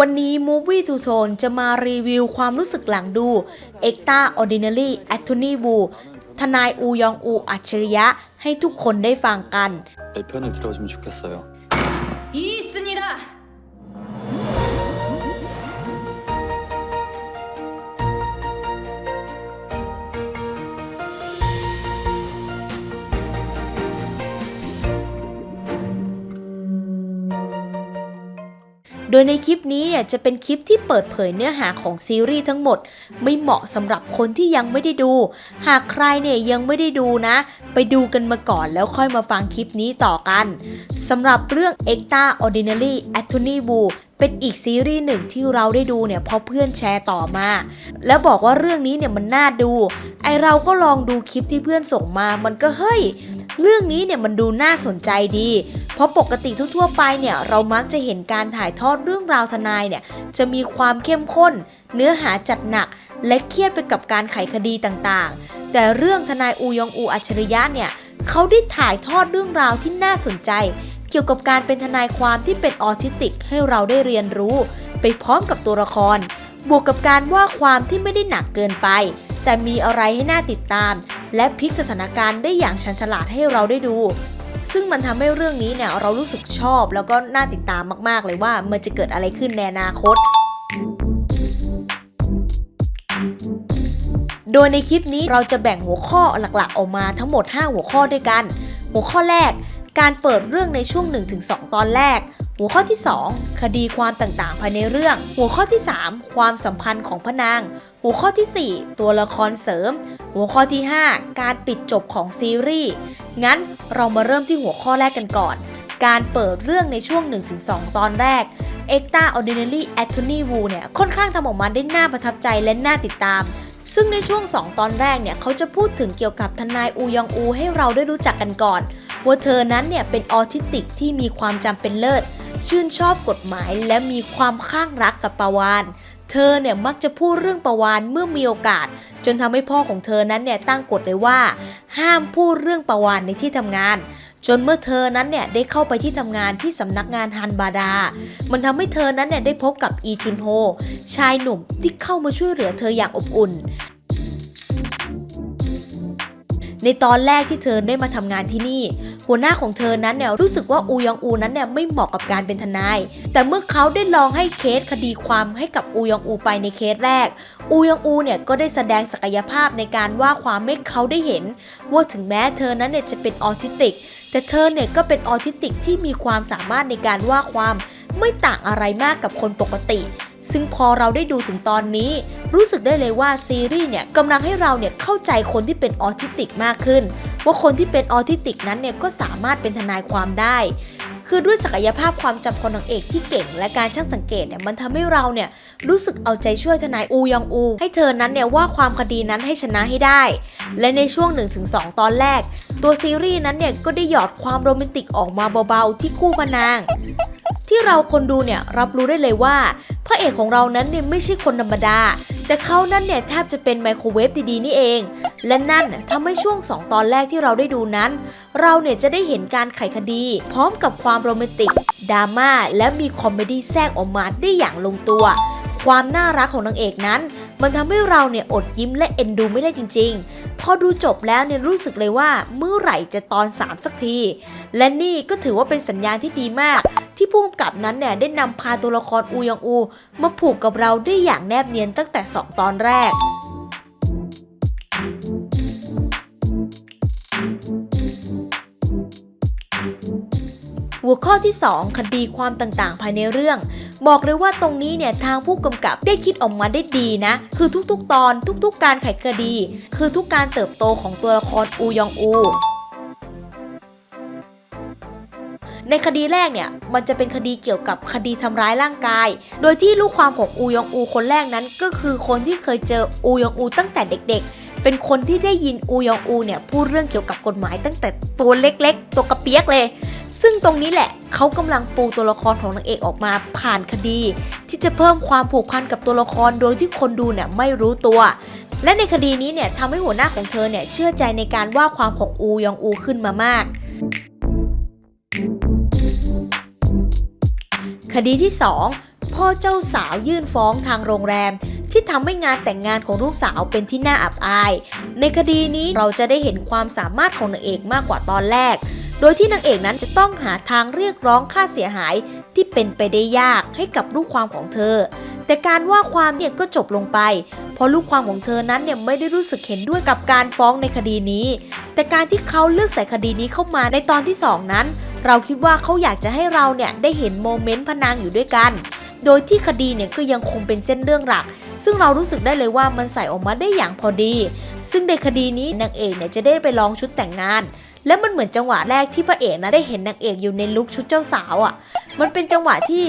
วันนี้ Movie to Tone จะมารีวิวความรู้สึกหลังดู Extra Ordinary Attorney Wu ทนายอูยองอูอัจฉริยะให้ทุกคนได้ฟังกันไปเพื่อนหนึ่ โดยในคลิปนี้เนี่ยจะเป็นคลิปที่เปิดเผยเนื้อหาของซีรีส์ทั้งหมด ไม่เหมาะสำหรับคนที่ยังไม่ได้ดู หากใครเนี่ยยังไม่ได้ดูนะ ไปดูกันมาก่อนแล้วค่อยมาฟังคลิปนี้ต่อกันสำหรับเรื่อง Extraordinary Attorney w o เป็นอีกซีรีส์หนึ่งที่เราได้ดูเนี่ยเพราะเพื่อนแชร์ต่อมา แล้วบอกว่าเรื่องนี้เนี่ยมันน่าดู ไอเราก็ลองดูคลิปที่เพื่อนส่งมามันก็เฮ้ยเรื่องนี้เนี่ยมันดูน่าสนใจดี เพราะปกติทั่วๆไปเนี่ยเรามักจะเห็นการถ่ายทอดเรื่องราวทนายเนี่ยจะมีความเข้มข้น เนื้อหาจัดหนัก และเครียดไปกับการไขคดีต่างๆ แต่เรื่องทนายอูยองอูอัจฉริยะเนี่ยเขาได้ถ่ายทอดเรื่องราวที่น่าสนใจ เกี่ยวกับการเป็นทนายความที่เป็นออทิสติกให้เราได้เรียนรู้ ไปพร้อมกับตัวละคร บวกกับการว่าความที่ไม่ได้หนักเกินไป แต่มีอะไรให้น่าติดตาม และพลิกสถานการณ์ได้อย่างชันฉลาดให้เราได้ดู ซึ่งมันทำให้เรื่องนี้เนี่ยเรารู้สึกชอบแล้วก็น่าติดตามมาก ๆ เลยว่ามันจะเกิดอะไรขึ้นในอนาคต โดยในคลิปนี้เราจะแบ่งหัวข้อหลักๆ ออกมาทั้งหมด 5 หัวข้อด้วยกัน หัวข้อแรก การเปิดเรื่องในช่วง 1-2 ตอนแรก หัวข้อที่ 2 คดีความต่างๆ ภายในเรื่อง หัวข้อที่ 3 ความสัมพันธ์ของพระนาง หัวข้อทีสี่ 4 ตัวละครเสริม หัวข้อที่ 5 การปิดจบของซีรีส์ งั้นเรามาเริ่มที่หัวข้อแรกกันก่อน การเปิดเรื่องในช่วง 1-2 ตอนแรก Extraordinary Attorney Woo เนี่ยค่อนข้างทำออกมาได้น่าประทับใจและน่าติดตาม ซึ่งในช่วง 2 ตอนแรกเนี่ยเขาจะพูดถึงเกี่ยวกับทนายอูยองอูให้เราได้รู้จักกันก่อน ว่าเธอนั้นเนี่ยเป็นออทิสติกที่มีความจำเป็นเลิศ ชื่นชอบกฎหมายและมีความข้างรักกับปาวานเธอเนี่ยมักจะพูดเรื่องปาวานเมื่อมีโอกาส จนทำให้พ่อของเธอนั้นเนี่ยตั้งกฎเลยว่า ห้ามพูดเรื่องปาวานในที่ทำงาน จนเมื่อเธอนั้นเนี่ยได้เข้าไปที่ทำงานที่สำนักงานฮันบาดา มันทำให้เธอนั้นเนี่ยได้พบกับอีจุนโฮ ชายหนุ่มที่เข้ามาช่วยเหลือเธออย่างอบอุ่น ในตอนแรกที่เธอได้มาทำงานที่นี่ หัวหน้าของเธอนั้นเนี่ยรู้สึกว่าอูยองอูนั้นเนี่ยไม่เหมาะกับการเป็นทนาย แต่เมื่อเขาได้ลองให้เคสคดีความให้กับอูยองอูไปในเคสแรก อูยองอูเนี่ยก็ได้แสดงศักยภาพในการว่าความให้เขาได้เห็น ว่าถึงแม้เธอนั้นเนี่ยจะเป็นออทิสติก แต่เธอเนี่ยก็เป็นออทิสติกที่มีความสามารถในการว่าความไม่ต่างอะไรมากกับคนปกติ ซึ่งพอเราได้ดูถึงตอนนี้ รู้สึกได้เลยว่าซีรีส์เนี่ยกำลังให้เราเนี่ยเข้าใจคนที่เป็นออทิสติกมากขึ้น ว่าคนที่เป็นออทิสติกนั้นเนี่ยก็สามารถเป็นทนายความได้ คือด้วยศักยภาพความจำของนางเอกที่เก่ง และการช่างสังเกตเนี่ยมันทำให้เราเนี่ยรู้สึกเอาใจช่วยทนายอูยองอู ให้เธอนั้นเนี่ยว่าความคดีนั้นให้ชนะให้ได้ และในช่วง 1-2 ตอนแรก ตัวซีรีส์นั้นเนี่ยก็ได้หยอดความโรแมนติกออกมาเบาๆที่คู่พนางที่เราคนดูเนี่ยรับรู้ได้เลยว่าพระเอกของเรานั้นเนี่ยไม่ใช่คนธรรมดา แต่เขานั้นเนี่ยแทบจะเป็นไมโครเวฟดีๆนี่เอง และนั่นทำให้ช่วง 2 ตอนแรกที่เราได้ดูนั้น เราเนี่ยจะได้เห็นการไขคดี พร้อมกับความโรแมนติกดราม่าและมีคอมเมดี้แทรกออกมาได้อย่างลงตัว ความน่ารักของนางเอกนั้น มันทำให้เราเนี่ยอดยิ้มและเอ็นดูไม่ได้จริง ๆ พอดูจบแล้วเนี่ยรู้สึกเลยว่าเมื่อไหร่จะตอน 3 สักที และนี่ก็ถือว่าเป็นสัญญาณที่ดีมาก ที่ผู้กำกับนั้นเนี่ยได้นำพาตัวละครอูยองอู มาผูกกับเราได้อย่างแนบเนียนตั้งแต่ 2 ตอนแรกหัวข้อที่ 2 คดีความต่างๆ ภายในเรื่อง บอกเลยว่าตรงนี้เนี่ยทางผู้กำกับได้คิดออกมาได้ดีนะ คือทุกๆตอนทุกๆการไขคดี คือทุกการเติบโตของตัวละครอูยองอู ในคดีแรกเนี่ยมันจะเป็นคดีเกี่ยวกับคดีทำร้ายร่างกาย โดยที่ลูกความของอูยองอูคนแรกนั้น ก็คือคนที่เคยเจออูยองอูตั้งแต่เด็ก ๆ เป็นคนที่ได้ยินอูยองอูเนี่ยพูดเรื่องเกี่ยวกับกฎหมายตั้งแต่ตัวเล็กๆ ตัวกระเปียกเลย ซึ่งตรงนี้แหละเขากำลังปูตัวละครของนางเอกออกมาผ่านคดี ที่จะเพิ่มความผูกพันกับตัวละครโดยที่คนดูเนี่ยไม่รู้ตัวและในคดีนี้เนี่ยทำให้หัวหน้าของเธอเนี่ยเชื่อใจในการว่าความของอูยองอูขึ้นมามาก คดีที่ 2 พ่อเจ้าสาวยื่นฟ้องทางโรงแรม ที่ทำให้งานแต่งงานของลูกสาวเป็นที่น่าอับอาย ในคดีนี้เราจะได้เห็นความสามารถของนางเอกมากกว่าตอนแรก โดยที่นางเอกนั้นจะต้องหาทางเรียกร้องค่าเสียหายที่เป็นไปได้ยากให้กับลูกความของเธอ แต่การว่าความเนี่ยก็จบลงไป เพราะลูกความของเธอนั้นเนี่ยไม่ได้รู้สึกเห็นด้วยกับการฟ้องในคดีนี้ แต่การที่เขาเลือกใส่คดีนี้เข้ามาในตอนที่สองนั้น เราคิดว่าเขาอยากจะให้เราเนี่ยได้เห็นโมเมนต์พนางอยู่ด้วยกัน โดยที่คดีเนี่ยก็ยังคงเป็นเส้นเรื่องหลัก ซึ่งเรารู้สึกได้เลยว่ามันใส่ออกมาได้อย่างพอดี ซึ่งในคดีนี้นางเอกเนี่ยจะได้ไปลองชุดแต่งงาน และมันเหมือนจังหวะแรกที่พระเอกนะได้เห็นนางเอกอยู่ในลุคชุดเจ้าสาวอะ่ะมันเป็นจังหวะที่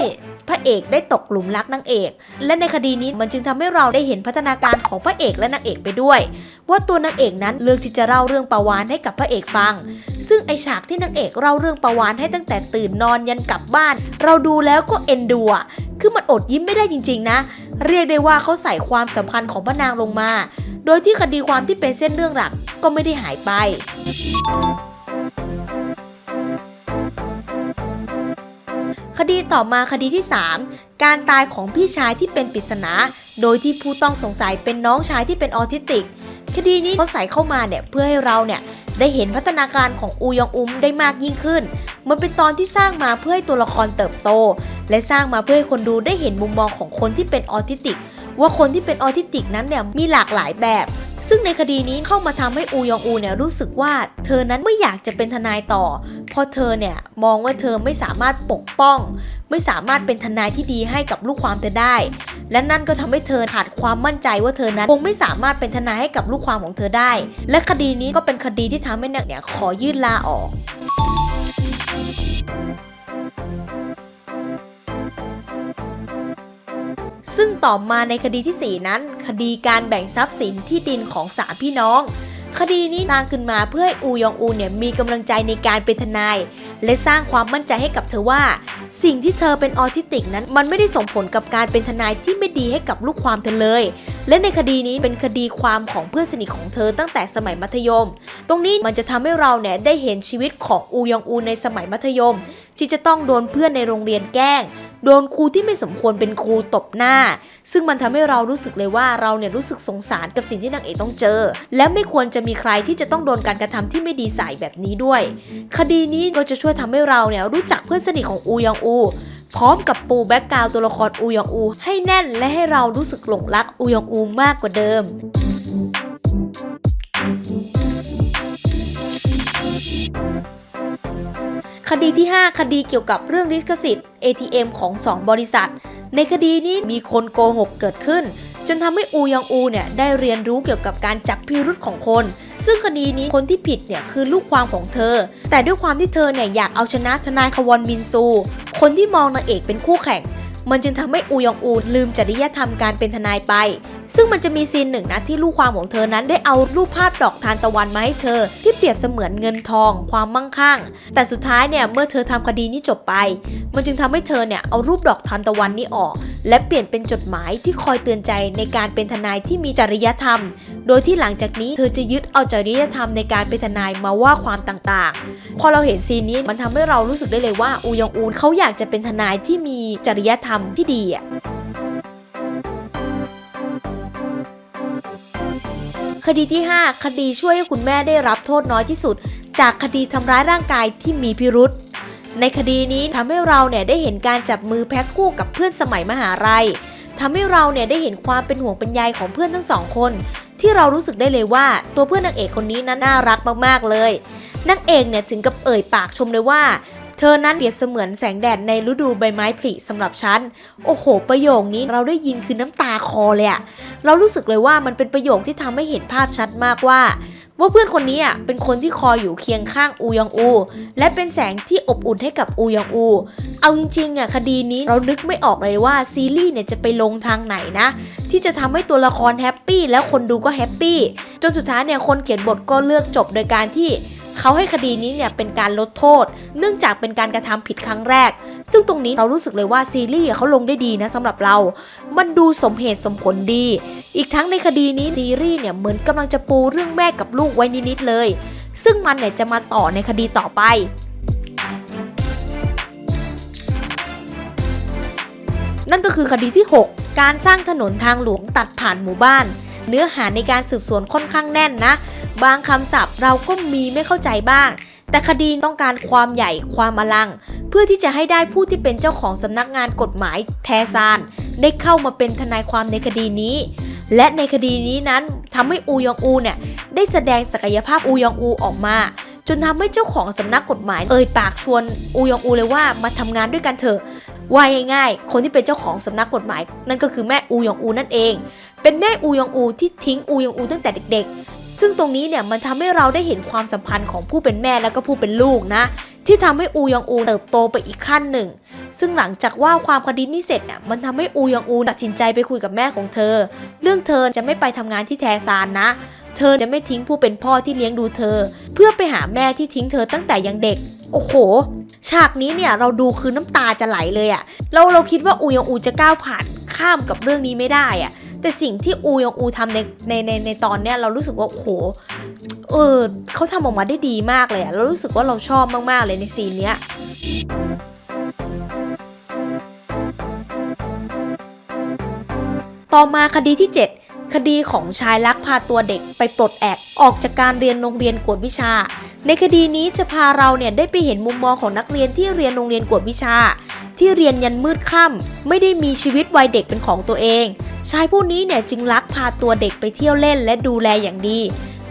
พระเอกได้ตกหลุมรักนางเอก และในคดีนี้มันจึงทำให้เราได้เห็นพัฒนาการของพระเอกและนางเอกไปด้วย ว่าตัวนางเอกนั้นเลือกที่จะเล่าเรื่องประวานให้กับพระเอกฟัง ซึ่งไอฉากที่นางเอกเล่าเรื่องประวานให้ตั้งแต่ตื่นนอนยันกลับบ้าน เราดูแล้วก็เอ็นดูอะคือมันอดยิ้มไม่ได้จริง ๆ นะ เรียกได้ว่าเขาใส่ความสัมพันธ์ของพระนางลงมา โดยที่คดีความที่เป็นเส้นเรื่องหลักก็ไม่ได้หายไป คดีต่อมาคดีที่ 3 การตายของพี่ชายที่เป็นปริศนา โดยที่ผู้ต้องสงสัยเป็นน้องชายที่เป็นออทิสติก คดีนี้เขาใส่เข้ามาเนี่ยเพื่อให้เราเนี่ยได้เห็นพัฒนาการของอูยองอุ้มได้มากยิ่งขึ้น มันเป็นตอนที่สร้างมาเพื่อให้ตัวละครเติบโต และสร้างมาเพื่อให้คนดูได้เห็นมุมมองของคนที่เป็นออทิสติก ว่าคนที่เป็นออทิสติกนั้นเนี่ยมีหลากหลายแบบ ซึ่งในคดีนี้เข้ามาทำให้อูยองอูเนี่ยรู้สึกว่า เธอนั้นไม่อยากจะเป็นทนายต่อ เพราะเธอเนี่ยมองว่าเธอไม่สามารถปกป้อง ไม่สามารถเป็นทนายที่ดีให้กับลูกความเธอได้ และนั่นก็ทำให้เธอขาดความมั่นใจว่าเธอนั้นคงไม่สามารถเป็นทนายให้กับลูกความของเธอได้ และคดีนี้ก็เป็นคดีที่ทำให้นางเนี่ยขอยื่นลาออก ซึ่งต่อมาในคดีที่ 4 นั้น คดีการแบ่งทรัพย์สินที่ดินของสามพี่น้อง คดีนี้สร้างขึ้นมาเพื่อให้อูยองอูเนี่ยมีกำลังใจในการเป็นทนาย และสร้างความมั่นใจให้กับเธอว่า สิ่งที่เธอเป็นออทิสติกนั้น มันไม่ได้ส่งผลกับการเป็นทนายที่ไม่ดีให้กับลูกความเธอเลย และในคดีนี้เป็นคดีความของเพื่อนสนิทของเธอตั้งแต่สมัยมัธยม ตรงนี้มันจะทำให้เราเนี่ยได้เห็นชีวิตของอูยองอูในสมัยมัธยม ที่จะต้องโดนเพื่อนในโรงเรียนแกล้ง โดนครูที่ไม่สมควรเป็นครูตบหน้า ซึ่งมันทำให้เรารู้สึกเลยว่าเราเนี่ยรู้สึกสงสารกับสิ่งที่นางเอกต้องเจอ และไม่ควรจะมีใครที่จะต้องโดนการกระทำที่ไม่ดีใส่แบบนี้ด้วย คดีนี้ก็จะช่วยทำให้เราเนี่ยรู้จักเพื่อนสนิทของอูยองอูพร้อมกับปูแบ็กกราวตัวละครอูยองอู ให้แน่นและให้เรารู้สึกหลงรักอูยองอูมากกว่าเดิม คดีที่ 5 คดีเกี่ยวกับเรื่องลิขสิทธิ์ ATM ของ 2 บริษัท ในคดีนี้มีคนโกหกเกิดขึ้น จนทำให้อูยองอูเนี่ยได้เรียนรู้เกี่ยวกับการจับพิรุษของคน ซึ่งคดีนี้คนที่ผิดเนี่ยคือลูกความของเธอ แต่ด้วยความที่เธอเนี่ยอยากเอาชนะทนายควอนมินซู คนที่มองนางเอกเป็นคู่แข่ง มันจึงทำให้อูยองอูลืมจริยธรรมการเป็นทนายไปซึ่งมันจะมีซีนหนึ่งนะที่ลูกความของเธอนั้นได้เอารูปภาพดอกทานตะวันมาให้เธอ ที่เปรียบเสมือนเงินทอง ความมั่งคั่ง แต่สุดท้ายเนี่ยเมื่อเธอทำคดีนี้จบไป มันจึงทำให้เธอเนี่ยเอารูปดอกทานตะวันนี้ออก และเปลี่ยนเป็นจดหมายที่คอยเตือนใจในการเป็นทนายที่มีจริยธรรม โดยที่หลังจากนี้เธอจะยึดเอาจริยธรรมในการเป็นทนายมาว่าความต่างๆ พอเราเห็นซีนนี้มันทำให้เรารู้สึกได้เลยว่าอูยองอูนเขาอยากจะเป็นทนายที่มีจริยธรรมที่ดีอะ คดีที่ 5 คดีช่วยให้คุณแม่ได้รับโทษน้อยที่สุด จากคดีทำร้ายร่างกายที่มีพิรุษในคดีนี้ทำให้เราเนี่ยได้เห็นการจับมือแพ็คคู่กับเพื่อนสมัยมหาลัยทำให้เราเนี่ยได้เห็นความเป็นห่วงเป็นใยของเพื่อนทั้งสองคน ที่เรารู้สึกได้เลยว่าตัวเพื่อนนางเอกคนนี้นั้นน่ารักมากๆเลยนางเอกเนี่ยถึงกับเอ่ยปากชมเลยว่า เธอนั้นเปรียบเสมือนแสงแดดในฤดูใบไม้ผลิสำหรับฉัน โอ้โห ประโยคนี้เราได้ยินคือน้ำตาคอเลยอะเรารู้สึกเลยว่ามันเป็นประโยคที่ทำให้เห็นภาพชัดมากว่า ว่าเพื่อนคนนี้อะเป็นคนที่คอยอยู่เคียงข้างอูยองอู และเป็นแสงที่อบอุ่นให้กับอูยองอู เอาจริงๆอะคดีนี้เรานึกไม่ออกเลยว่าซีรีส์เนี่ยจะไปลงทางไหนนะ ที่จะทำให้ตัวละครแฮปปี้แล้วคนดูก็แฮปปี้จนสุดท้ายเนี่ยคนเขียนบทก็เลือกจบโดยการที่ เขาให้คดีนี้เนี่ยเป็นการลดโทษ เนื่องจากเป็นการกระทำผิดครั้งแรก ซึ่งตรงนี้เรารู้สึกเลยว่าซีรีส์เขาลงได้ดีนะสำหรับเรา มันดูสมเหตุสมผลดี อีกทั้งในคดีนี้ซีรีส์เนี่ยเหมือนกำลังจะปูเรื่องแม่กับลูกไว้นิดๆเลย ซึ่งมันเนี่ยจะมาต่อในคดีต่อไปนนั่นก็คือคดีที่ 6 การสร้างถนนทางหลวงตัดผ่านหมู่บ้าน เนื้อหาในการสืบสวนค่อนข้างแน่นนะ บางคำศัพท์เราก็มีไม่เข้าใจบ้าง แต่คดีต้องการความใหญ่ความอลัง เพื่อที่จะให้ได้ผู้ที่เป็นเจ้าของสำนักงานกฎหมายแทซาน ได้เข้ามาเป็นทนายความในคดีนี้ และในคดีนี้นั้นทำให้อูยองอูเนี่ยได้แสดงศักยภาพอูยองอูออกมา จนทำให้เจ้าของสำนักกฎหมาย เอ่ยปากชวนอูยองอูเลยว่ามาทำงานด้วยกันเถอะว่าง่ายๆ คนที่เป็นเจ้าของสำนักกฎหมาย นั่นก็คือแม่อูยองอูนั่นเอง เป็นแม่อูยองอูที่ทิ้งอูยองอูตั้งแต่เด็ก ซึ่งตรงนี้เนี่ยมันทำให้เราได้เห็นความสัมพันธ์ของผู้เป็นแม่และก็ผู้เป็นลูกนะ ที่ทำให้อูยองอูเติบโตไปอีกขั้นหนึ่ง ซึ่งหลังจากว่าความคดีนี้เสร็จเนี่ยมันทำให้อูยองอูตัดสินใจไปคุยกับแม่ของเธอ เรื่องเธอจะไม่ไปทำงานที่แทซานนะ เธอจะไม่ทิ้งผู้เป็นพ่อที่เลี้ยงดูเธอ เพื่อไปหาแม่ที่ทิ้งเธอตั้งแต่ยังเด็ก โอ้โห ฉากนี้เนี่ยเราดูคือน้ำตาจะไหลเลยอะเราเราคิดว่าอูยองอูจะก้าวผ่านข้ามกับเรื่องนี้ไม่ได้อะ แต่สิ่งที่อูยองอูทำในในในในตอนเนี้ยเรารู้สึกว่าโหเออเขาทำออกมาได้ดีมากเลยอะเรารู้สึกว่าเราชอบมากๆเลยในซีนเนี้ยต่อมาคดีที่ 7 คดีของชายลักพาตัวเด็กไปปลดแอกออกจากการเรียนโรงเรียนกวดวิชา ในคดีนี้จะพาเราเนี่ยได้ไปเห็นมุมมองของนักเรียนที่เรียนโรงเรียนกวดวิชา ที่เรียนยันมืดค่ำไม่ได้มีชีวิตวัยเด็กเป็นของตัวเอง ชายผู้นี้เนี่ยจึงลักพาตัวเด็กไปเที่ยวเล่นและดูแลอย่างดี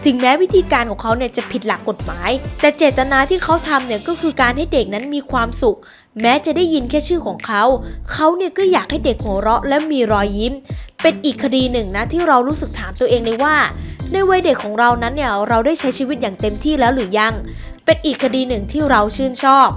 ถึงแม้วิธีการของเขาเนี่ยจะผิดหลักกฎหมาย แต่เจตนาที่เขาทำเนี่ยก็คือการให้เด็กนั้นมีความสุข แม้จะได้ยินแค่ชื่อของเขา เขาเนี่ยก็อยากให้เด็กหัวเราะและมีรอยยิ้ม เป็นอีกคดีหนึ่งนะที่เรารู้สึกถามตัวเองเลยว่า ในวัยเด็กของเรานั้นเนี่ยเราได้ใช้ชีวิตอย่างเต็มที่แล้วหรือยัง เป็นอีกคดีหนึ่งที่เราชื่นชอบ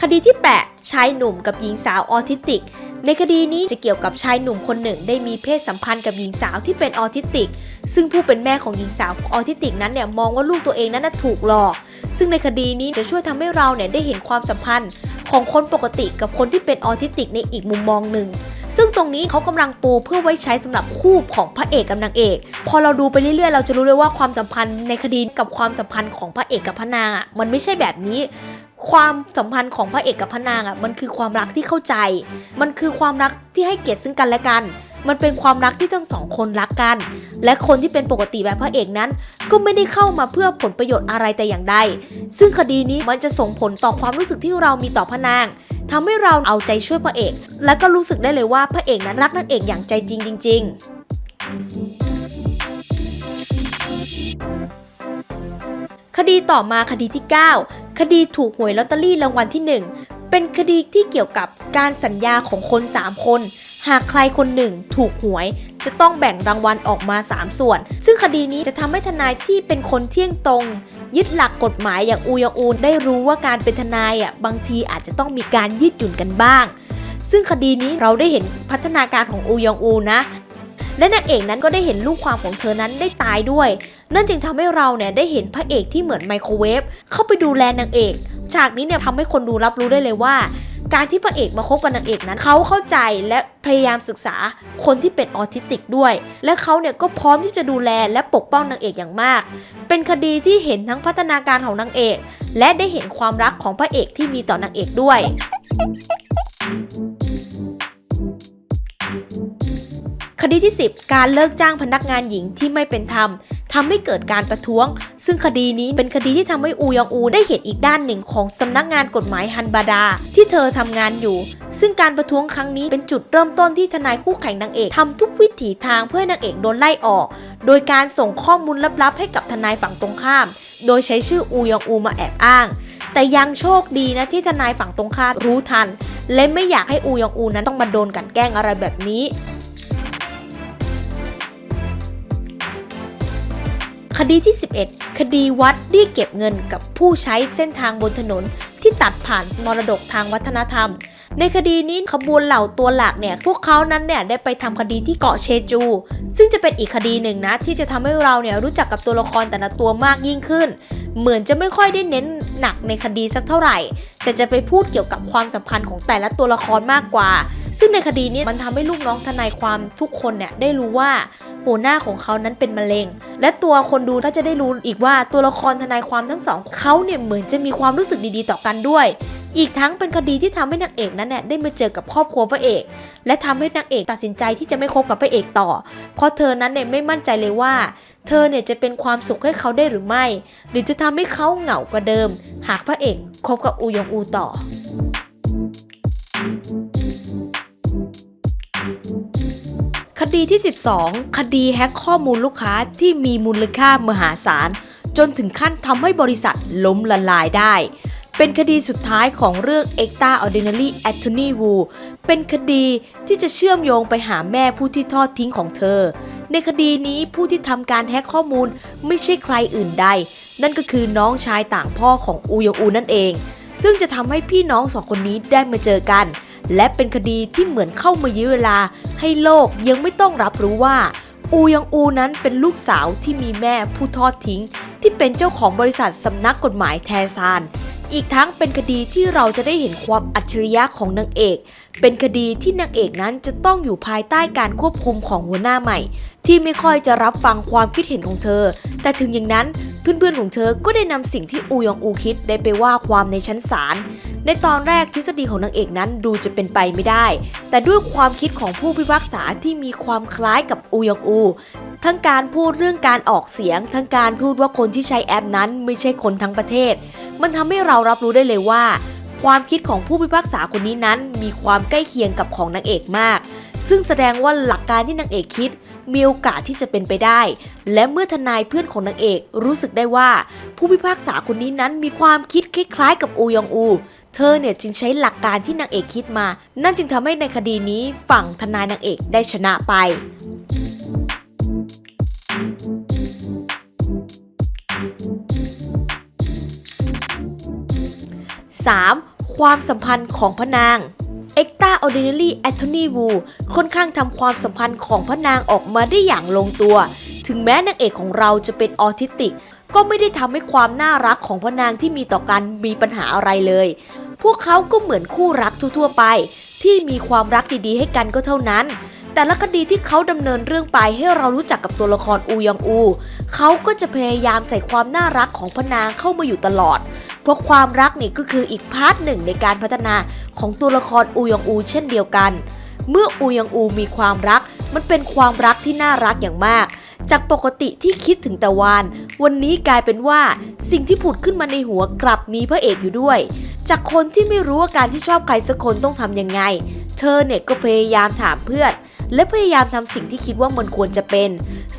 คดีที่ 8 ชายหนุ่มกับหญิงสาวออทิสติก ในคดีนี้จะเกี่ยวกับชายหนุ่มคนหนึ่งได้มีเพศสัมพันธ์กับหญิงสาวที่เป็นออทิสติก ซึ่งผู้เป็นแม่ของหญิงสาวออทิสติกนั้นเนี่ยมองว่าลูกตัวเองนั้นถูกหลอก ซึ่งในคดีนี้จะช่วยทำให้เราเนี่ยได้เห็นความสัมพันธ์ของคนปกติกับคนที่เป็นออทิสติกในอีกมุมมองหนึ่ง ซึ่งตรงนี้เขากำลังปูเพื่อไว้ใช้สำหรับคู่ของพระเอกกับนางเอก พอเราดูไปเรื่อยๆ เราจะรู้เลยว่าความสัมพันธ์ในคดีกับความสัมพันธ์ของพระเอกกับพระนางอะมันไม่ใช่แบบนี้ความสัมพันธ์ของพระเอกกับพระนางอะมันคือความรักที่เข้าใจ มันคือความรักที่ให้เกียรติซึ่งกันและกัน มันเป็นความรักที่ทั้งสองคนรักกัน และคนที่เป็นปกติแบบพระเอกนั้น ก็ไม่ได้เข้ามาเพื่อผลประโยชน์อะไรแต่อย่างใด ซึ่งคดีนี้มันจะส่งผลต่อความรู้สึกที่เรามีต่อพระนางทำให้เราเอาใจช่วยพระเอก และก็รู้สึกได้เลยว่าพระเอกนั้นรักนางเอกอย่างใจจริงจริงคดีต่อมาคดีที่ 9 คดีถูกหวยลอตเตอรี่รางวัลที่ 1 เป็นคดีที่เกี่ยวกับการสัญญาของคน 3 คน หากใครคนหนึ่งถูกหวย จะต้องแบ่งรางวัลออกมา 3 ส่วน ซึ่งคดีนี้จะทำให้ทนายที่เป็นคนเที่ยงตรง ยึดหลักกฎหมายอย่างอูยองอูนได้รู้ว่าการเป็นทนายอะบางทีอาจจะต้องมีการยืดหยุ่นกันบ้าง ซึ่งคดีนี้เราได้เห็นพัฒนาการของอูยองอูนะและนางเอกนั้นก็ได้เห็นลูกความของเธอนั้นได้ตายด้วย นั่นจึงทำให้เราเนี่ยได้เห็นพระเอกที่เหมือนไมโครเวฟเข้าไปดูแลนางเอก ฉากนี้เนี่ยทำให้คนดูรับรู้ได้เลยว่า การที่พระเอกมาคบกับนางเอกนั้นเขาเข้าใจและพยายามศึกษาคนที่เป็นออทิสติกด้วย และเขาเนี่ยก็พร้อมที่จะดูแลและปกป้องนางเอกอย่างมาก เป็นคดีที่เห็นทั้งพัฒนาการของนางเอก และได้เห็นความรักของพระเอกที่มีต่อนางเอกด้วย คดีที่ 10 การเลิกจ้างพนักงานหญิงที่ไม่เป็นธรรมทำให้เกิดการประท้วง ซึ่งคดีนี้เป็นคดีที่ทำให้อูยองอูได้เห็นอีกด้านหนึ่งของสำนักงานกฎหมายฮันบาดา ที่เธอทำงานอยู่ ซึ่งการประท้วงครั้งนี้เป็นจุดเริ่มต้นที่ทนายคู่แข่งนางเอกทำทุกวิถีทางเพื่อนางเอกโดนไล่ออก โดยการส่งข้อมูลลับๆ ให้กับทนายฝั่งตรงข้าม โดยใช้ชื่ออูยองอูมาแอบอ้าง แต่ยังโชคดีนะที่ทนายฝั่งตรงข้ามรู้ทัน และไม่อยากให้อูยองอูนั้นต้องมาโดนกันแกล้งอะไรแบบนี้ คดีที่ 11 คดีวัดเรียกเก็บเงินกับผู้ใช้เส้นทางบนถนนที่ตัดผ่านมรดกทางวัฒนธรรม ในคดีนี้ขบวนเหล่าตัวหลักเนี่ยพวกเขานั้นเนี่ยได้ไปทำคดีที่เกาะเชจู ซึ่งจะเป็นอีกคดีหนึ่งนะที่จะทำให้เราเนี่ยรู้จักกับตัวละครแต่ละตัวมากยิ่งขึ้น เหมือนจะไม่ค่อยได้เน้นหนักในคดีสักเท่าไหร่ แต่จะไปพูดเกี่ยวกับความสัมพันธ์ของแต่ละตัวละครมากกว่า ซึ่งในคดีนี้มันทำให้ลูกน้องทนายความทุกคนเนี่ยได้รู้ว่าหัวหน้าของเขานั้นเป็นมะเร็ง และตัวคนดูก็จะได้รู้อีกว่าตัวละครทนายความทั้งสองเขาเนี่ยเหมือนจะมีความรู้สึกดีๆต่อกันด้วย อีกทั้งเป็นคดีที่ทำให้นางเอกนั้นเนี่ยได้มาเจอกับครอบครัวพระเอก และทำให้นางเอกตัดสินใจที่จะไม่คบกับพระเอกต่อ เพราะเธอนั้นเนี่ยไม่มั่นใจเลยว่า เธอเนี่ยจะเป็นความสุขให้เขาได้หรือไม่ หรือจะทำให้เขาเหงากว่าเดิม หากพระเอกคบกับอูยองอูต่อคดีที่ 12 คดีแฮ็กข้อมูลลูกค้าที่มีมูลค่ามหาศาล จนถึงขั้นทำให้บริษัทล้มละลายได้ เป็นคดีสุดท้ายของเรื่อง Extraordinary Attorney Wu เป็นคดีที่จะเชื่อมโยงไปหาแม่ผู้ที่ทอดทิ้งของเธอ ในคดีนี้ผู้ที่ทำการแฮ็กข้อมูลไม่ใช่ใครอื่นใด นั่นก็คือน้องชายต่างพ่อของอูยองอูนั่นเอง ซึ่งจะทำให้พี่น้องสองคนนี้ได้มาเจอกัน และเป็นคดีที่เหมือนเข้ามายื้อเวลา ให้โลกยังไม่ต้องรับรู้ว่า อูยองอูนั้นเป็นลูกสาวที่มีแม่ผู้ทอดทิ้ง ที่เป็นเจ้าของบริษัทสำนักกฎหมายแทซาน อีกทั้งเป็นคดีที่เราจะได้เห็นความอัจฉริยะของนางเอก เป็นคดีที่นางเอกนั้นจะต้องอยู่ภายใต้การควบคุมของหัวหน้าใหม่ ที่ไม่ค่อยจะรับฟังความคิดเห็นของเธอ แต่ถึงอย่างนั้นเพื่อนๆของเธอก็ได้นำสิ่งที่อูยองอูคิดได้ไปว่าความในชั้นศาลในตอนแรกทฤษฎีของนางเอกนั้นดูจะเป็นไปไม่ได้ แต่ด้วยความคิดของผู้พิพากษาที่มีความคล้ายกับอูยองอู ทั้งการพูดเรื่องการออกเสียง ทั้งการพูดว่าคนที่ใช้แอปนั้นไม่ใช่คนทั้งประเทศ มันทำให้เรารับรู้ได้เลยว่า ความคิดของผู้พิพากษาคนนี้นั้น มีความใกล้เคียงกับของนางเอกมาก ซึ่งแสดงว่าหลักการที่นางเอกคิด มีโอกาสที่จะเป็นไปได้ และเมื่อทนายเพื่อนของนางเอกรู้สึกได้ว่า ผู้พิพากษาคนนี้นั้นมีความคิดคล้ายๆ กับอูยองอูเธอเนี่ยจึงใช้หลักการที่นางเอกคิดมา นั่นจึงทำให้ในคดีนี้ฝั่งทนายนางเอกได้ชนะไป 3. ความสัมพันธ์ของพระนาง Extraordinary Attorney Wu ค่อนข้างทำความสัมพันธ์ของพระนางออกมาได้อย่างลงตัว ถึงแม้นางเอกของเราจะเป็นออทิสติก ก็ไม่ได้ทำให้ความน่ารักของพระนางที่มีต่อกันมีปัญหาอะไรเลย พวกเขาก็เหมือนคู่รักทั่วๆไป ที่มีความรักดีๆ ให้กันก็เท่านั้น แต่ละคดีที่เขาดำเนินเรื่องไปให้เรารู้จักกับตัวละครอูยองอู เขาก็จะพยายามใส่ความน่ารักของพระนางเข้ามาอยู่ตลอด ราะความรักนี่ก็คืออีกพาร์ทหนึ่งในการพัฒนาของตัวละครอูยองอู เช่นเดียวกัน เมื่ออูยองอูมีความรัก มันเป็นความรักที่น่ารักอย่างมาก จากปกติที่คิดถึงแต่วานวันนี้กลายเป็นว่าสิ่งที่ผุดขึ้นมาในหัวกลับมีพระเอกอยู่ด้วย จากคนที่ไม่รู้ว่าการที่ชอบใครสักคนต้องทำยังไง เธอเนี่ยก็พยายามถามเพื่อน และพยายามทำสิ่งที่คิดว่ามันควรจะเป็น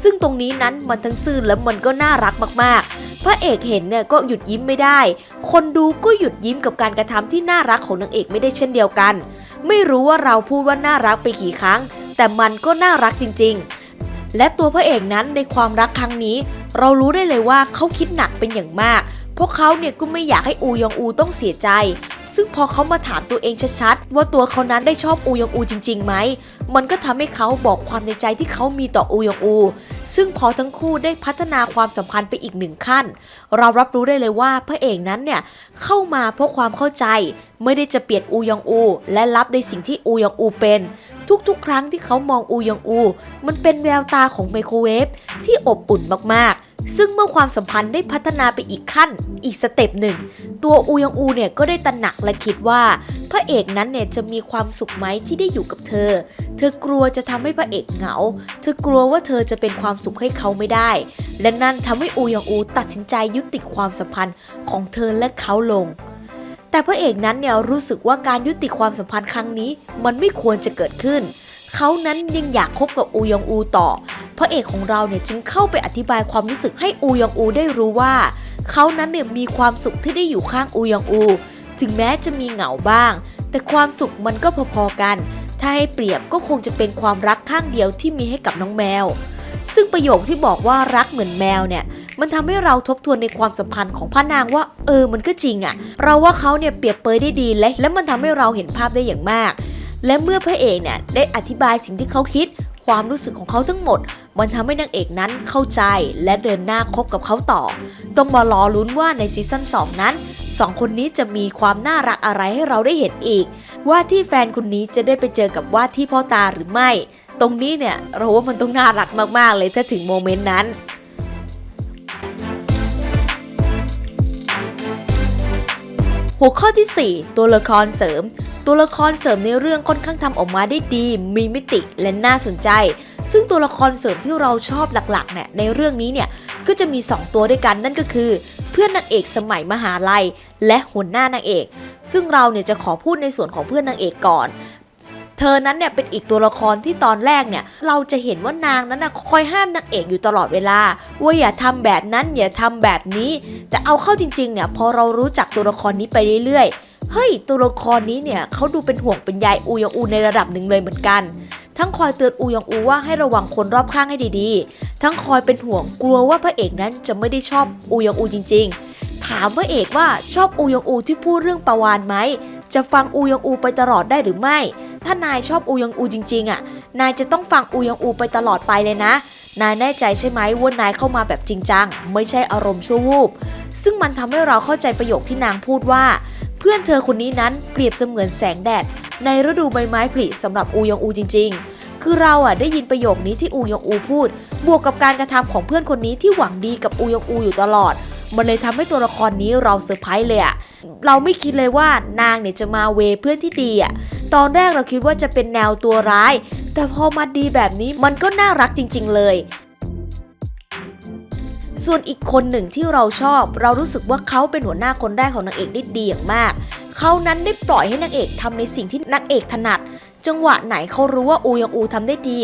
ซึ่งตรงนี้นั้นมันทั้งซื่อและมันก็น่ารักมากๆ พระเอกเห็นเนี่ยก็หยุดยิ้มไม่ได้ คนดูก็หยุดยิ้มกับการกระทำที่น่ารักของนางเอกไม่ได้เช่นเดียวกัน ไม่รู้ว่าเราพูดว่าน่ารักไปกี่ครั้ง แต่มันก็น่ารักจริง ๆ และตัวพระเอกนั้นในความรักครั้งนี้ เรารู้ได้เลยว่าเขาคิดหนักเป็นอย่างมากพวกเขาเนี่ยก็ไม่อยากให้อูยองอูต้องเสียใจ ซึ่งพอเขามาถามตัวเองชัดๆ ว่าตัวเขานั้นได้ชอบอูยองอูจริงๆไหม มันก็ทำให้เขาบอกความในใจที่เขามีต่ออูยองอู ซึ่งพอทั้งคู่ได้พัฒนาความสัมพันธ์ไปอีกหนึ่งขั้น เรารับรู้ได้เลยว่าพระเอกนั้นเนี่ยเข้ามาเพราะความเข้าใจ ไม่ได้จะเปลี่ยนอูยองอู และรับในสิ่งที่อูยองอูเป็น ทุกๆ ครั้งที่เขามองอูยองอู มันเป็นแววตาของไมโครเวฟที่อบอุ่นมากๆซึ่งเมื่อความสัมพันธ์ได้พัฒนาไปอีกขั้น อีกสเต็ปหนึ่ง ตัวอูยองอูเนี่ยก็ได้ตระหนักและคิดว่า พระเอกนั้นเนี่ยจะมีความสุขไหมที่ได้อยู่กับเธอ เธอกลัวจะทำให้พระเอกเหงา เธอกลัวว่าเธอจะเป็นความสุขให้เขาไม่ได้ และนั่นทำให้อูยองอูตัดสินใจยุติความสัมพันธ์ของเธอและเขาลง แต่พระเอกนั้นเนี่ยรู้สึกว่าการยุติความสัมพันธ์ครั้งนี้มันไม่ควรจะเกิดขึ้น เขานั้นยังอยากคบกับอูยองอูต่อ พระเอกของเราเนี่ยจึงเข้าไปอธิบายความรู้สึกให้อูยองอูได้รู้ว่า เขานั้นเนี่ยมีความสุขที่ได้อยู่ข้างอูยองอู ถึงแม้จะมีเหงาบ้าง แต่ความสุขมันก็พอๆกันถ้าให้เปรียบก็คงจะเป็นความรักข้างเดียวที่มีให้กับน้องแมว ซึ่งประโยคที่บอกว่ารักเหมือนแมวเนี่ยมันทำให้เราทบทวนในความสัมพันธ์ของพระนางว่า เออมันก็จริงอะเราว่าเขาเนี่ยเปรียบเปยได้ดีและและมันทำให้เราเห็นภาพได้อย่างมาก และเมื่อพระเอกเนี่ยได้อธิบายสิ่งที่เขาคิด ความรู้สึกของเขาทั้งหมด มันทำให้นางเอกนั้นเข้าใจและเดินหน้าคบกับเขาต่อ ต้องมารอลุ้นว่าในซีซั่น2นั้นสองคนนี้จะมีความน่ารักอะไรให้เราได้เห็นอีก ว่าที่แฟนคนนี้จะได้ไปเจอกับว่าที่พ่อตาหรือไม่ ตรงนี้เนี่ยเราว่ามันต้องน่ารักมากๆเลยถ้าถึงโมเมนต์นั้นหัวข้อที่ 4 ตัวละครเสริม ตัวละครเสริมในเรื่องค่อนข้างทำออกมาได้ดี มีมิติและน่าสนใจ ซึ่งตัวละครเสริมที่เราชอบหลักๆเนี่ยในเรื่องนี้เนี่ยก็จะมี 2 ตัวด้วยกันนั่นก็คือ เพื่อนนางเอกสมัยมหาลัย และหัวหน้านางเอก ซึ่งเราเนี่ยจะขอพูดในส่วนของเพื่อนนางเอกก่อน เธอนั้นเนี่ยเป็นอีกตัวละครที่ตอนแรกเนี่ยเราจะเห็นว่านางนั้นนะคอยห้ามนางเอกอยู่ตลอดเวลาว่าอย่าทำแบบนั้นอย่าทำแบบนี้แต่เอาเข้าจริงๆเนี่ยพอเรารู้จักตัวละครนี้ไปเรื่อยๆเฮ้ยตัวละครนี้เนี่ยเขาดูเป็นห่วงเป็นใยอูยองอูในระดับหนึ่งเลยเหมือนกันทั้งคอยเตือนอูยองอูว่าให้ระวังคนรอบข้างให้ดีๆ ทั้งคอยเป็นห่วงกลัวว่าพระเอกนั้นจะไม่ได้ชอบอูยองอูจริง ๆ ถามพระเอกว่าชอบอูยองอูที่พูดเรื่องประวานไหมจะฟังอูยองอูไปตลอดได้หรือไม่ ถ้านายชอบอูยองอูจริงๆอะ นายจะต้องฟังอูยองอูไปตลอดไปเลยนะ นายแน่ใจใช่ไหมว่านายเข้ามาแบบจริงจัง ไม่ใช่อารมณ์ชั่ววูบ ซึ่งมันทำให้เราเข้าใจประโยคที่นางพูดว่า เพื่อนเธอคนนี้นั้นเปรียบเสมือนแสงแดด ในฤดูใบไม้ผลิสำหรับอูยองอูจริง ๆคือเราอะได้ยินประโยคนี้ที่อูยองอูพูด บวกกับการกระทำของเพื่อนคนนี้ที่หวังดีกับอูยองอูอยู่ตลอด มันเลยทำให้ตัวละครนี้เราเซอร์ไพรส์เลยอะเราไม่คิดเลยว่านางเนี่ยจะมาเวเพื่อนที่ดีอะตอนแรกเราคิดว่าจะเป็นแนวตัวร้าย แต่พอมาดีแบบนี้มันก็น่ารักจริง ๆ เลย ส่วนอีกคนหนึ่งที่เราชอบ เรารู้สึกว่าเขาเป็นหัวหน้าคนแรกของนางเอกได้ดีอย่างมาก เขานั้นได้ปล่อยให้นางเอกทำในสิ่งที่นางเอกถนัด จังหวะไหนเขารู้ว่าอูยังอูทำได้ดี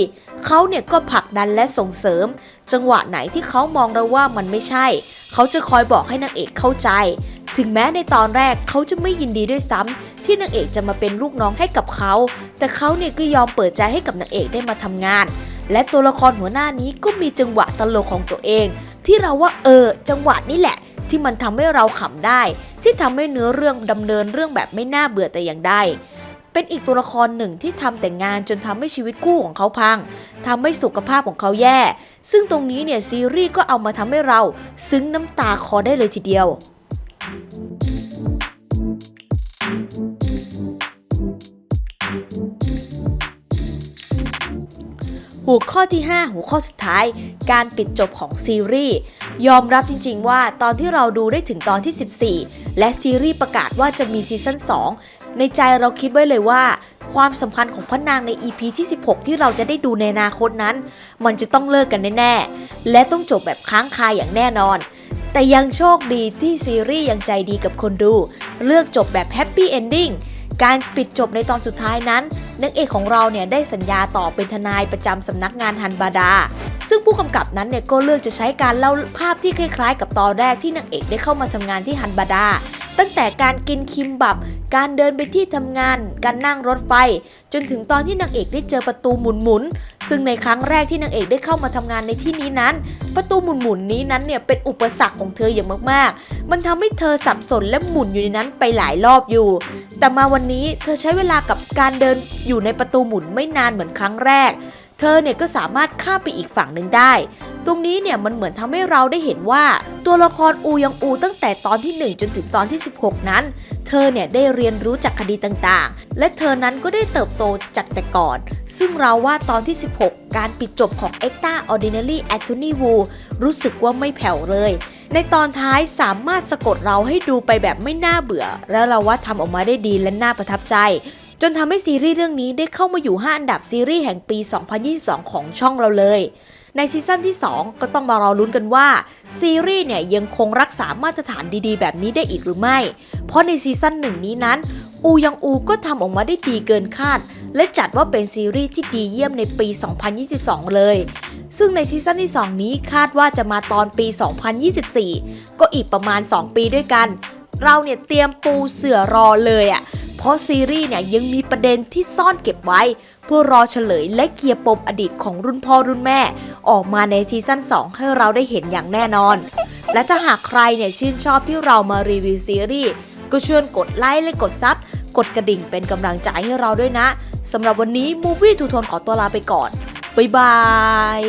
เขาเนี่ยก็ผลักดันและส่งเสริม จังหวะไหนที่เขามองแล้วว่ามันไม่ใช่ เขาจะคอยบอกให้นางเอกเข้าใจ ถึงแม้ในตอนแรกเขาจะไม่ยินดีด้วยซ้ำที่นางเอกจะมาเป็นลูกน้องให้กับเขา แต่เขาเนี่ยก็ยอมเปิดใจให้กับนางเอกได้มาทำงาน และตัวละครหัวหน้านี้ก็มีจังหวะตลกของตัวเอง ที่เราว่าเออ จังหวะนี้แหละ ที่มันทำให้เราขำได้ ที่ทำให้เนื้อเรื่องดำเนินเรื่องแบบไม่น่าเบื่อแต่อย่างใด เป็นอีกตัวละครหนึ่งที่ทำแต่งานจนทำให้ชีวิตคู่ของเขาพังทำให้สุขภาพของเขาแย่ ซึ่งตรงนี้เนี่ยซีรีส์ก็เอามาทำให้เราซึ้งน้ำตาคอได้เลยทีเดียวหัวข้อที่ 5 หัวข้อสุดท้าย การปิดจบของซีรีส์ยอมรับจริง ๆ ว่าตอนที่เราดูได้ถึงตอนที่ 14 และซีรีส์ประกาศว่าจะมีซีซั่น2 ในใจเราคิดไว้เลยว่า ความสัมพันธ์ของพระนางใน EP ที่ 16 ที่เราจะได้ดูในอนาคตนั้น มันจะต้องเลิกกันแน่ๆ และต้องจบแบบค้างคาอย่างแน่นอน แต่ยังโชคดีที่ซีรีส์ยังใจดีกับคนดู เลือกจบแบบแฮปปี้เอนดิ้งการปิดจบในตอนสุดท้ายนั้นนางเอกของเราเนี่ยได้สัญญาต่อเป็นทนายประจำสำนักงานฮันบาดา ซึ่งผู้กำกับนั้นเนี่ยก็เลือกจะใช้การเล่าภาพที่คล้ายๆ กับตอนแรกที่นางเอกได้เข้ามาทำงานที่ฮันบาดา ตั้งแต่การกินคิมบับ การเดินไปที่ทำงาน การนั่งรถไฟ จนถึงตอนที่นางเอกได้เจอประตูหมุนๆซึ่งในครั้งแรกที่นางเอกได้เข้ามาทำงานในที่นี้นั้น ประตูหมุนๆนี้นั้นเนี่ยเป็นอุปสรรคของเธออย่างมากๆ มันทำให้เธอสับสนและหมุนอยู่ในนั้นไปหลายรอบอยู่ แต่มาวันนี้เธอใช้เวลากับการเดินอยู่ในประตูหมุนไม่นานเหมือนครั้งแรก เธอเนี่ยก็สามารถข้ามไปอีกฝั่งหนึ่งได้ ตรงนี้เนี่ยมันเหมือนทำให้เราได้เห็นว่า ตัวละครอูยังอูตั้งแต่ตอนที่ 1 จนถึงตอนที่ 16 นั้น เธอเนี่ยได้เรียนรู้จากคดีต่างๆ และเธอนั้นก็ได้เติบโตจากแต่ก่อน ซึ่งเราว่าตอนที่ 16 การปิดจบของ e x t r a Ordinary Anthony Wu รู้สึกว่าไม่แผ่วเลย ในตอนท้ายสามารถสะกดเราให้ดูไปแบบไม่น่าเบื่อ แล้วเราว่าทำออกมาได้ดีและน่าประทับใจ นทำให้ซีรีส์เรื่องนี้ได้เข้ามาอยู่ 5 อันดับซีรีส์แห่งปี 2022 ของช่องเราเลย ในซีซั่นที่ 2 ก็ต้องมารอลุ้นกันว่า ซีรีส์เนี่ยยังคงรักษามาตรฐานดีๆ แบบนี้ได้อีกหรือไม่ เพราะในซีซั่นหนึ่งนี้นั้น อูยังอูก็ทำออกมาได้ดีเกินคาด และจัดว่าเป็นซีรีส์ที่ดีเยี่ยมในปี 2022 เลยซึ่งในซีซั่นที่ 2 นี้คาดว่าจะมาตอนปี 2024 ก็อีกประมาณ 2 ปีด้วยกัน เราเนี่ยเตรียมปูเสือรอเลยอะ่ะ เพราะซีรีส์เนี่ยยังมีประเด็นที่ซ่อนเก็บไว้ เพื่อรอเฉลยและเคลียร์ปมอดีตของรุ่นพ่อรุ่นแม่ ออกมาในซีซั่น2 ให้เราได้เห็นอย่างแน่นอน และถ้าหากใครเนี่ยชื่นชอบที่เรามารีวิวซีรีส์ก็ชวนกดไลค์และกดซับกดกระดิ่งเป็นกำลังใจให้เราด้วยนะสำหรับวันนี้ Movie ทูทนขอตัวลาไปก่อนบ๊ายบาย